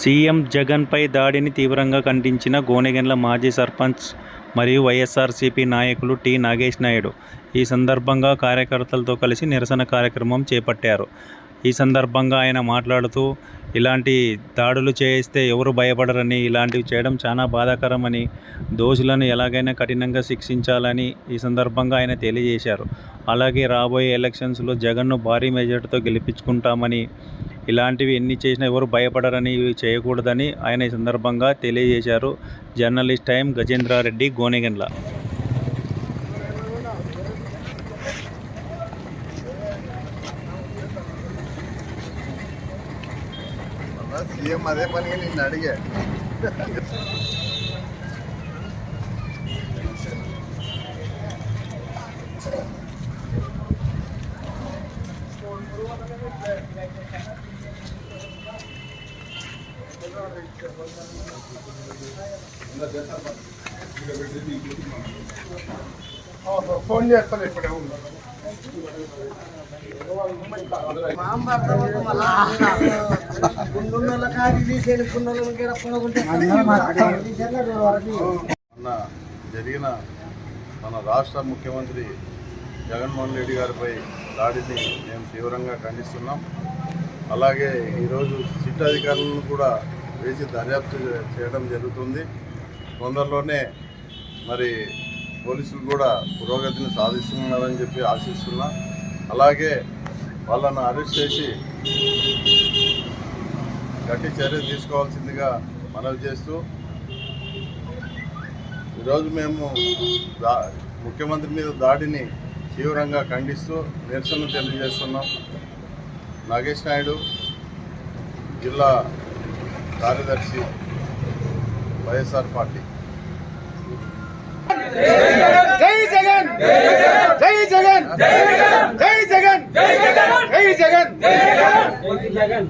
CM జగన్పై దాడిని తీవ్రంగా ఖండించిన గోనెగండ్ల మాజీ సర్పంచ్ మరియు వైఎస్ఆర్సీపీ నాయకులు టి నాగేష్ నాయుడు ఈ సందర్భంగా కార్యకర్తలతో కలిసి నిరసన కార్యక్రమం చేపట్టారు. ఈ సందర్భంగా ఆయన మాట్లాడుతూ ఇలాంటి దాడులు చేయిస్తే ఎవరు భయపడరని ఇలాంటివి చేయడం చాలా బాధాకరమని దోషులను ఎలాగైనా కఠినంగా శిక్షించాలని ఈ సందర్భంగా ఆయన తెలియజేశారు. అలాగే రాబోయే ఎలక్షన్స్లో జగన్ను భారీ మెజార్టీతో గెలిపించుకుంటామని ఇలాంటివి ఎన్ని చేసినా ఎవరు భయపడరని ఇవి చేయకూడదని ఆయన ఈ సందర్భంగా తెలియజేశారు. Journalist time Gajendra Reddy Gonegandla. CM అదే పనిగా నిన్ను అడిగా. ఫోన్ చేస్తాను ఇప్పుడే జరిగిన మన రాష్ట్ర ముఖ్యమంత్రి జగన్మోహన్ రెడ్డి గారిపై దాడిని మేము తీవ్రంగా ఖండిస్తున్నాం. అలాగే ఈరోజు సిట్ అధికారులను కూడా వేసి దర్యాప్తు చేయడం జరుగుతుంది. తొందరలోనే మరి పోలీసులు కూడా పురోగతిని సాధిస్తున్నారని చెప్పి ఆశిస్తున్నా. అలాగే వాళ్ళను అరెస్ట్ చేసి గట్టి చర్య తీసుకోవాల్సిందిగా మనవి చేస్తూ ఈరోజు మేము దా ముఖ్యమంత్రి మీద దాడిని తీవ్రంగా ఖండిస్తూ నిరసనలు తెలియజేస్తున్నాం. నాగేష్ నాయుడు జిల్లా కార్యదర్శి వైఎస్ఆర్ పార్టీ. జగన్! జగన్! జై జగన్! జై జగన్! జై జగన్! జై జగన్!